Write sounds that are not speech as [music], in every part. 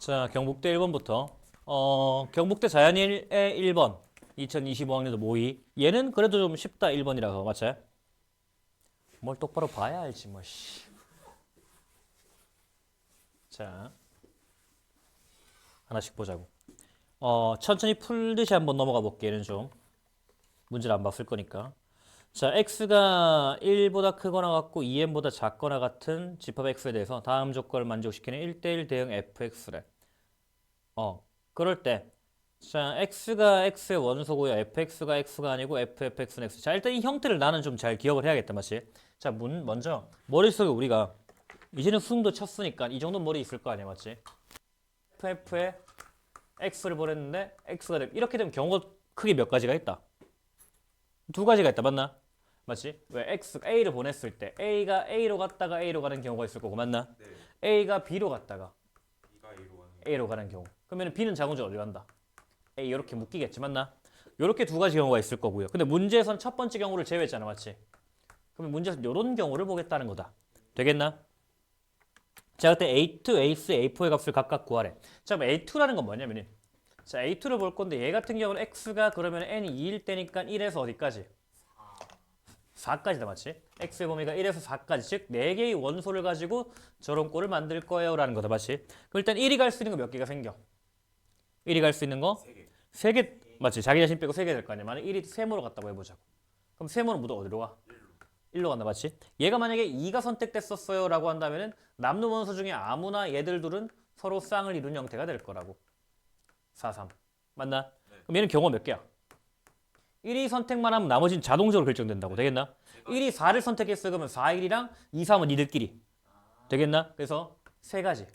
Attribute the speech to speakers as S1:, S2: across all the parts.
S1: 자, 경북대 1번부터. 어, 경북대 자연일의 1번. 2025학년도 모의. 얘는 그래도 좀 쉽다 1번이라서 맞지? 뭘 똑바로 봐야 알지 뭐 씨. 자. 하나씩 보자고. 어, 천천히 풀듯이 한번 넘어가 볼게. 얘는 좀 문제를 안 봤을 거니까. 자, x가 1보다 크거나 같고 2n보다 작거나 같은 집합 x에 대해서 다음 조건을 만족시키는 1대1 대응 fx래. 어, 그럴 때 자, x가 x의 원소고요. fx가 x가 아니고 ffx는 x. 자, 일단 이 형태를 나는 좀 잘 기억을 해야겠다, 맞지? 자, 문, 먼저 머릿속에 우리가 이제는 수능도 쳤으니까 이 정도 머리 있을 거 아니야, 맞지? ff에 x를 보냈는데 x가 되 이렇게 되면 경우가 크게 몇 가지가 있다. 두 가지가 있다, 맞나? 맞지? 왜 x a를 보냈을 때 a가 a로 갔다가 a로 가는 경우가 있을 거고, 맞나?
S2: 네.
S1: a가 b로 갔다가
S2: 이가 A로 가는
S1: A로 가는 경우. 그러면 B는 자동적으로 어디로 간다? A 이렇게 묶이겠지 맞나? 이렇게 두 가지 경우가 있을 거고요. 근데 문제에선 첫 번째 경우를 제외했잖아, 맞지? 그러면 문제에서 이런 경우를 보겠다는 거다. 되겠나? 자, 그때 A2, A3, A4의 값을 각각 구하래. 자, 그럼 A2라는 건 뭐냐면은 자, A2를 볼 건데 얘 같은 경우는 X가 그러면 N이 2일 때니까 1에서 어디까지? 4까지다 맞지? x의 범위가 1에서 4까지 즉 4개의 원소를 가지고 저런 꼴을 만들 거예요 라는 거다 맞지? 그럼 일단 1이 갈 수 있는 거 몇 개가 생겨? 1이 갈 수 있는 거?
S2: 세 개.
S1: 3개 맞지? 자기 자신 빼고 3개 될 거 아니야 만약 1이 세모로 갔다고 해보자고 그럼 세모는 모두 어디로 가? 1로 간다 맞지? 얘가 만약에 2가 선택됐었어요 라고 한다면은 남는 원소 중에 아무나 얘들 둘은 서로 쌍을 이룬 형태가 될 거라고 4, 3 맞나? 그럼 얘는 경우 몇 개야? 1이 선택만 하면 나머지는 자동적으로 결정된다고 되겠나? 1이 4를 선택했어 그러면 4, 1이랑 2, 3은 니들끼리 되겠나? 그래서 세 가지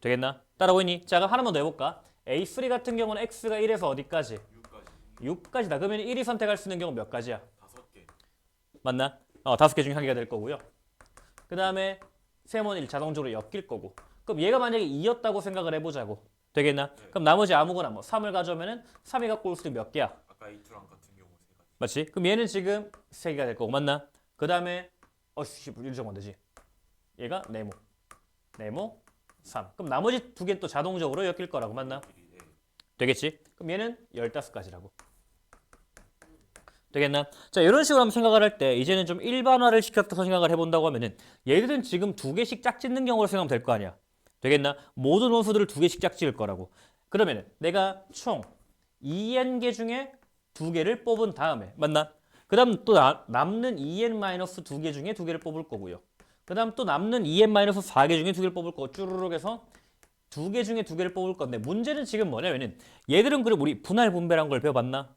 S1: 되겠나? 따라오니? 자 그럼 하나만 더 해볼까? A3 같은 경우는 X가 1에서 어디까지?
S2: 6까지.
S1: 6까지다 그러면 1이 선택할 수 있는 경우 몇 가지야?
S2: 다섯 개.
S1: 맞나? 어, 다섯 개 중에 한 개가 될 거고요. 그 다음에 세모는 1 자동적으로 엮일 거고. 그럼 얘가 만약에 2였다고 생각을 해보자고. 되겠나? 그럼 나머지 아무거나 뭐 3을 가져오면은 3이 갖고 올 수도 몇 개야?
S2: 아까 A2랑 같은 경우 세 가지.
S1: 맞지? 그럼 얘는 지금 3개가 될 거고. 맞나? 그 다음에 어씨 일정 안 되지. 얘가 네모. 네모 3. 그럼 나머지 두 개는 또 자동적으로 엮일 거라고. 맞나?
S2: 네.
S1: 되겠지? 그럼 얘는 15가지라고. 되겠나? 자, 이런 식으로 한번 생각을 할 때 이제는 좀 일반화를 시켰다 생각을 해본다고 하면은 얘들은 지금 두 개씩 짝짓는 경우로 생각하면 될 거 아니야. 되겠나? 모든 원소들을 두 개씩 짝짓을 거라고. 그러면은 내가 총 2n개 중에 두 개를 뽑은 다음에 맞나? 그 다음 또 나- 남는 2n-두 개 중에 두 개를 뽑을 거고요. 그 다음 또 남는 2n-4개 중에 두 개를 뽑을 거고 쭈르륵 해서 두 개 중에 두 개를 뽑을 건데 문제는 지금 뭐냐면은 얘들은 그럼 우리 분할 분배란 걸 배워봤나?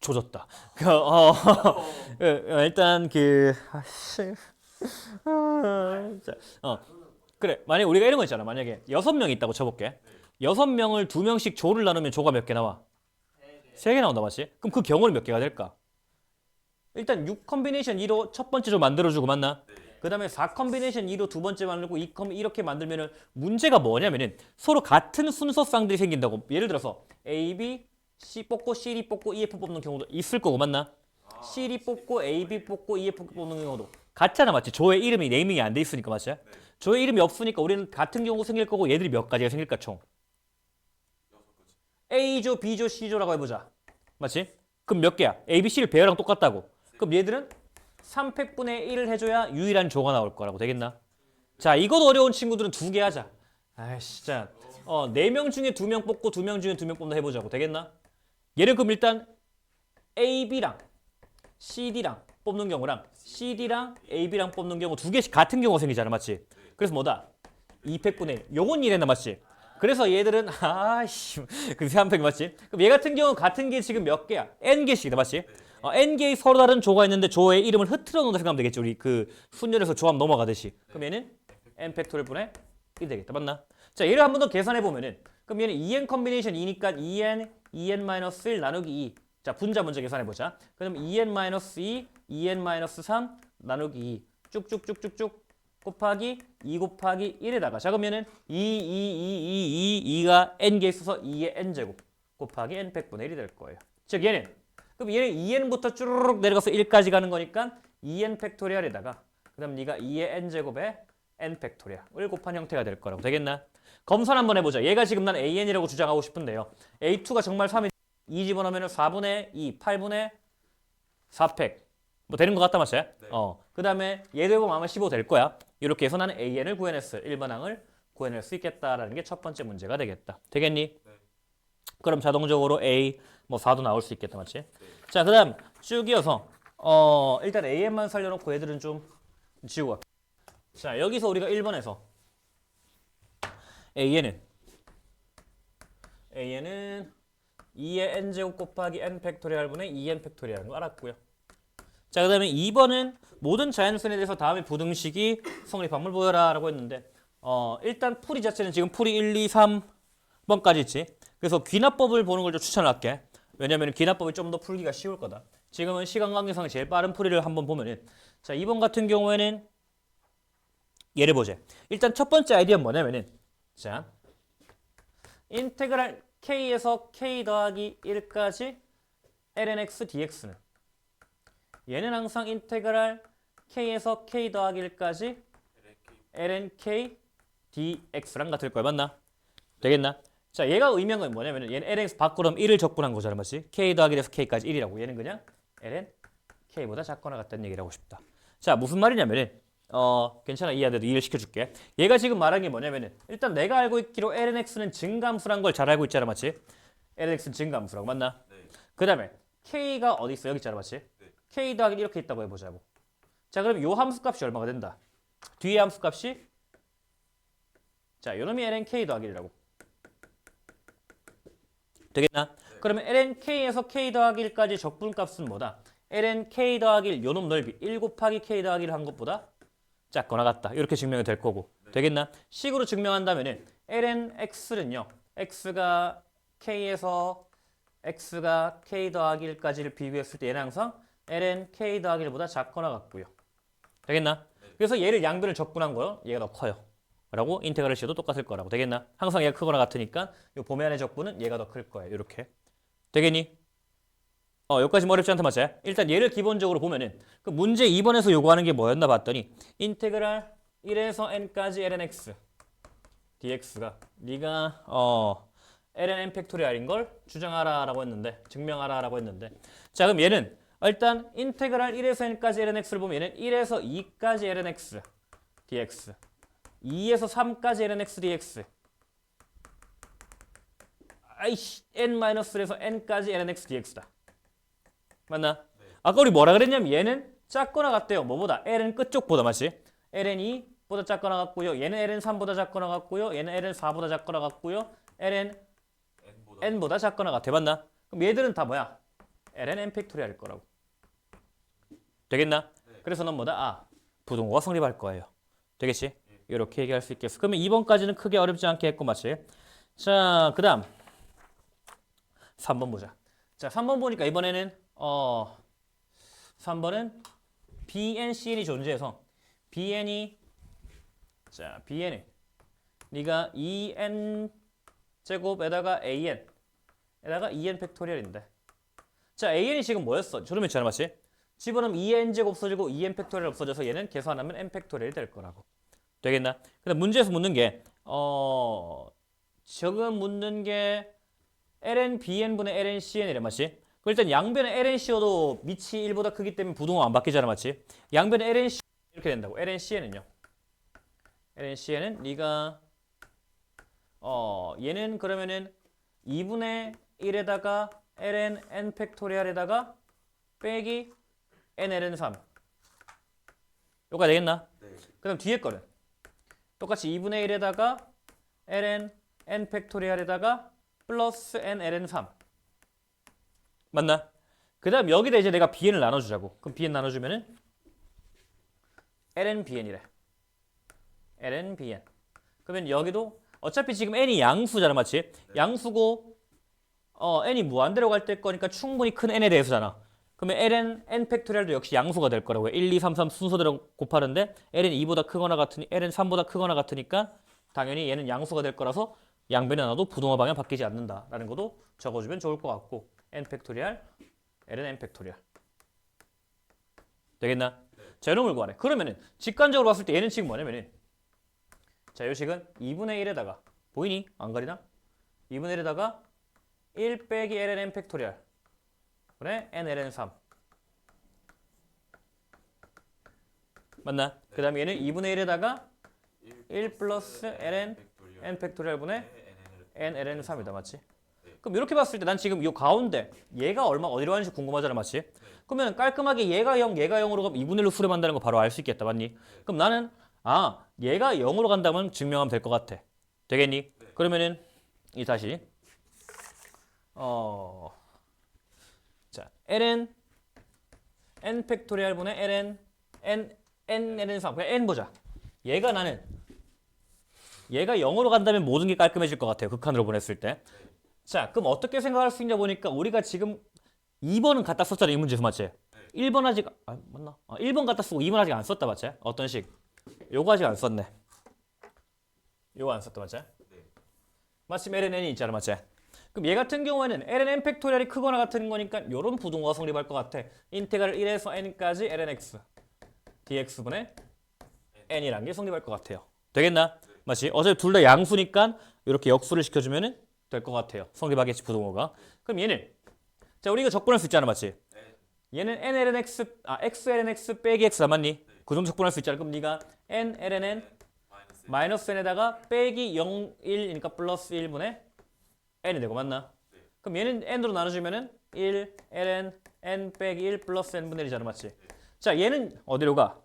S1: 조졌다. 그, 어, [laughs] 어, 일단 그 아씨, 아, [laughs] 자, 어, 그래. 만약 에 우리가 이런 거 있잖아. 만약에 여섯 명 있다고 쳐볼게. 여섯 명을 두 명씩 조를 나누면 조가 몇 개 나와? 세 개 나온다 맞지? 그럼 그 경우는 몇 개가 될까? 일단 6 컨비네이션 2로 첫 번째 조 만들어주고 맞나? 그 다음에 4 컨비네이션 2로 두 번째 만들고 2컨 이렇게 만들면은 문제가 뭐냐면은 서로 같은 순서 쌍들이 생긴다고 예를 들어서 A, B, C 뽑고 C, D 뽑고 EF 뽑는 경우도 있을 거고 맞나? C, D 뽑고 A, B 뽑고 EF 뽑는 경우도 같잖아 맞지? 조의 이름이 네이밍이 안 돼 있으니까 맞지? 조의 이름이 없으니까 우리는 같은 경우 생길 거고 얘들이 몇 가지가 생길까 총? A조, B조, C조라고 해보자. 맞지? 그럼 몇 개야? A, B, C를 배열랑 똑같다고. 그럼 얘들은 3팩분의 1을 해줘야 유일한 조가 나올 거라고 되겠나? 자, 이것 어려운 친구들은 두 개 하자. 아이씨, 진짜. 어, 네 명 중에 두 명 뽑고 두 명 중에 두 명 뽑나 해보자고. 되겠나? 얘를 그럼 일단 A, B랑 C, D랑 뽑는 경우랑 C, D랑 A, B랑 뽑는 경우 두 개씩 같은 경우가 생기잖아. 맞지? 그래서 뭐다? 2팩분의 1. 요건 이래나 맞지? 그래서 얘들은 아씨 그 3팩 맞지? 그럼 얘 같은 경우 같은 게 지금 몇 개야? n 개씩이다 맞지? 어, n 개의 서로 다른 조가 있는데 조의 이름을 흐트러 놓는다 생각하면 되겠지 우리 그 순열에서 조합 넘어가듯이 그럼 얘는 n 팩토리얼 분의 1 되겠다 맞나? 자 얘를 한 번 더 계산해 보면은 그럼 얘는 2n 컨비네이션 2니까 2n 2n-1 나누기 2. 자 분자 먼저 계산해 보자. 그럼 2n-2, 2n-3 나누기 2 쭉쭉쭉쭉쭉 곱하기 2 곱하기 1에다가 자 그러면은 2, 2, 2, 2, 2, 2가 n개 있어서 2의 n제곱 곱하기 n 100분의 1이 될 거예요. 즉 얘는 그럼 얘는 2n부터 쭈르륵 내려가서 1까지 가는 거니까 2n 팩토리얼에다가 그 다음 네가 2의 n제곱에 n 팩토리얼을 곱한 형태가 될 거라고 되겠나? 검산 한번 해보자. 얘가 지금 난 an이라고 주장하고 싶은데요. a2가 정말 3이 2 집어넣으면 4분의 2, 8분의 4팩 뭐 되는 것 같다 맞지?
S2: 네.
S1: 어. 그 다음에 얘도 해보면 아마 15 될 거야. 이렇게 해서 나는 an을 구해냈어. 1번 항을 구해낼 수 있겠다라는 게 첫 번째 문제가 되겠다. 되겠니?
S2: 네.
S1: 그럼 자동적으로 a 뭐 4도 나올 수 있겠다 맞지? 자 그 다음 쭉 이어서 어 일단 an만 살려놓고 애들은 좀 지우고 갈게. 자 여기서 우리가 1번에서 an은 an은 2의 n제곱 곱하기 n 팩토리얼 분의 2n 팩토리얼인 거 알았고요. 자 그 다음에 2번은 모든 자연수에 대해서 다음에 부등식이 성립함을 보여라 라고 했는데 어 일단 풀이 자체는 지금 풀이 1, 2, 3번까지 있지. 그래서 귀납법을 보는 걸 좀 추천할게. 왜냐면 귀납법이 좀 더 풀기가 쉬울 거다. 지금은 시간 관계상 제일 빠른 풀이를 한번 보면은 자 2번 같은 경우에는 예를 보자. 일단 첫 번째 아이디어는 뭐냐면은 자 인테그랄 k에서 k 더하기 1까지 lnx dx는 얘는 항상 인테그랄 k에서 k 더하기 1까지 lnk dx랑 같을 거야 맞나? 되겠나? 자 얘가 의미한 건 뭐냐면은 얘는 lnx 밖으로 하면 1을 적분한 거잖아 맞지? k 더하기 에서 k까지 1이라고 얘는 그냥 ln k보다 작거나 같다는 얘기를 하고 싶다 자 무슨 말이냐면은 어 괜찮아 이해하는데도 이해를 시켜줄게 얘가 지금 말한 게 뭐냐면은 일단 내가 알고 있기로 lnx는 증감수란 걸 잘 알고 있잖아 맞지? lnx는 증감수라고 맞나?
S2: 네.
S1: 그 다음에 k가 어디 있어 여기 있잖아 맞지?
S2: 네.
S1: k 더하기 이렇게 있다고 해보자고 자 그럼 요 함수값이 얼마가 된다? 뒤에 함수값이 자 요놈이 lnk 더하기 1이라고 되겠나? 그러면 lnk에서 k 더하기 1까지 적분값은 뭐다? lnk 더하기 1 요놈 넓이 1 곱하기 k 더하기 1을 한 것보다 작거나 같다 이렇게 증명이 될 거고 되겠나? 식으로 증명한다면은 lnx는요 x가 k에서 x가 k 더하기 1까지를 비교했을 때 얘는 항상 ln k 더하기 1보다 작거나 같고요. 되겠나? 그래서 얘를 양변을 적분한 거요. 얘가 더 커요. 라고 인테그랄 시도 똑같을 거라고. 되겠나? 항상 얘가 크거나 같으니까 요 보면의 적분은 얘가 더 클 거예요. 이렇게. 되겠니? 어, 여기까지 어렵지 않다 맞지? 일단 얘를 기본적으로 보면은 그 문제 2번에서 요구하는 게 뭐였나 봤더니 인테그랄 1에서 n까지 lnx dx가 네가 어 ln n 팩토리얼인 걸 주장하라라고 했는데 증명하라라고 했는데. 자 그럼 얘는 일단 인테그랄 1에서 n까지 lnx를 보면 얘는 1에서 2까지 lnx dx 2에서 3까지 lnx dx. 아이씨 n-1에서 n까지 lnx dx다 맞나? 아까 우리 뭐라 그랬냐면 얘는 작거나 같대요 뭐보다 ln 끝쪽보다 맞지? ln이 보다 작거나 같고요 얘는 ln 3보다 작거나 같고요 얘는 ln 4보다 작거나 같고요 ln
S2: n보다
S1: n보다 작거나 같아 맞나? 그럼 얘들은 다 뭐야? ln n 팩토리얼일 거라고 되겠나? 그래서 넌 뭐다? 아 부동호가 성립할 거예요 되겠지? 이렇게 얘기할 수 있겠어 그러면 2번까지는 크게 어렵지 않게 했고 맞지? 자 그 다음 3번 보자 자 3번 보니까 이번에는 어 3번은 BNCN이 존재해서 BN이 자 BN이 네가 2N 제곱에다가 AN 에다가 2N 팩토리얼인데 자 AN이 지금 뭐였어? 저름이 있잖아 맞지? 집어넣으면 2N 제곱 없어지고 2N 팩토리얼 없어져서 얘는 계산하면 N 팩토리얼이 될 거라고 되겠나? 근데 문제에서 묻는 게어 저금 묻는 게 ln bn분의 ln cn이래 맞지? 그 일단 양변의 ln c어도 밑이 1보다 크기 때문에 부동호 안 바뀌잖아 맞지? 양변의 ln c 이렇게 된다고 ln cn은요 ln cn은 네가 어 얘는 그러면은 2분의 1에다가 ln n 팩토리얼에다가 빼기 n ln 3 요가 되겠나?
S2: 네.
S1: 그다음 뒤에 거는 똑같이 2분의 1에다가 ln n 팩토리얼에다가 플러스 n ln 3 맞나? 그 다음 여기다 이제 내가 bn을 나눠주자고. 그럼 bn 나눠주면은 ln bn이래. ln bn. 그러면 여기도 어차피 지금 n이 양수잖아 맞지? 양수고 어 n이 무한대로 갈 때 거니까 충분히 큰 n에 대해서잖아. 그러면 ln n 팩토리얼도 역시 양수가 될 거라고 1, 2, 3, 3 순서대로 곱하는데 ln 2보다 크거나 같으니 ln 3보다 크거나 같으니까 당연히 얘는 양수가 될 거라서 양변이 하나도 부동화 방향 바뀌지 않는다라는 것도 적어주면 좋을 것 같고 n 팩토리얼 ln n 팩토리얼 되겠나? 자 이런 걸 구하래. 그러면은 직관적으로 봤을 때 얘는 지금 뭐냐면은 자, 요 식은 2분의 1에다가 보이니? 안 가리나? 2분의 1에다가 1 빼기 ln 팩토리얼 그래? nln 3 맞나? 그 다음에 얘는 2분의 1에다가 1 플러스 ln n 팩토리얼 분의 n ln 3이다 맞지? 그럼 이렇게 봤을 때 난 지금 이 가운데 얘가 얼마 어디로 가는지 궁금하잖아 맞지? 그러면 깔끔하게 얘가 0, 얘가 0으로 가면 2분의 1로 수렴한다는 거 바로 알 수 있겠다 맞니? 그럼 나는 아 얘가 0으로 간다면 증명하면 될 것 같아 되겠니? 그러면은 이 다시 어, 자 ln n 팩토리얼 분의 ln n n ln 3 그냥 n 보자 얘가 나는 얘가 0으로 간다면 모든 게 깔끔해질 것 같아요 극한으로 보냈을 때 자, 그럼 어떻게 생각할 수 있냐 보니까 우리가 지금 2번은 갖다 썼잖아, 이 문제에서 맞지? 1번 아직 아, 맞나? 아, 1번 갖다 쓰고 2번 아직 안 썼다, 맞지? 어떤 식? 요거 아직 안 썼네. 요거 안 썼다, 맞지? 마침 ln이 있잖아, 맞지? 그럼 얘 같은 경우에는 ln 팩토리얼이 크거나 같은 거니까 요런 부동호가 성립할 것 같아. 인테그랄 1에서 n까지 lnx dx분의 n이란 게 성립할 것 같아요. 되겠나? 맞지? 어차피 둘 다 양수니까 이렇게 역수를 시켜주면은 될 것 같아요. 성립하겠지 부동호가. 그럼 얘는 자 우리 이거 적분할 수 있잖아, 맞지? 얘는 n ln x 아 x ln x 빼기 x 맞니? 그 정도 적분할 수 있잖아. 그럼 네가 n ln n 마이너스 n에다가 빼기 0, 1이니까 플러스 1분의 n이 되고 맞나? 그럼 얘는 n으로 나눠주면은 1 ln n 빼기 1 플러스 n분의 1이잖아, 맞지? 자 얘는 어디로 가?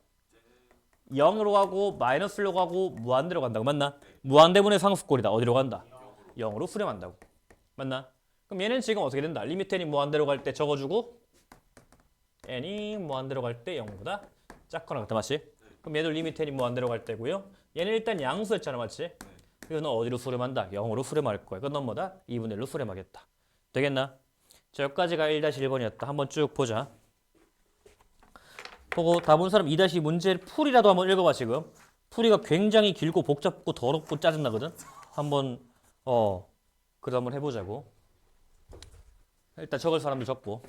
S1: 0으로 가고 마이너스로 가고 무한대로 간다고 맞나? 무한대분의 상수꼴이다. 어디로 간다? 0으로 수렴한다고. 맞나? 그럼 얘는 지금 어떻게 된다? 리미트 n이 무한대로 갈 때 적어주고 n이 무한대로 갈 때 0보다 작거나 같다 맞지? 그럼 얘도 리미트 n이 무한대로 갈 때고요. 얘는 일단 양수였잖아 맞지? 그래서 너 어디로 수렴한다? 0으로 수렴할 거야. 그건 넌 뭐다? 2분의 1로 수렴하겠다. 되겠나? 자 여기까지가 1-1번이었다. 한번 쭉 보자. 보고 다 본 사람 2- 문제를 풀이라도 한번 읽어봐 지금. 풀이가 굉장히 길고 복잡고 더럽고 짜증나거든. 한번 어 그래도 한번 해보자고. 일단 적을 사람도 적고.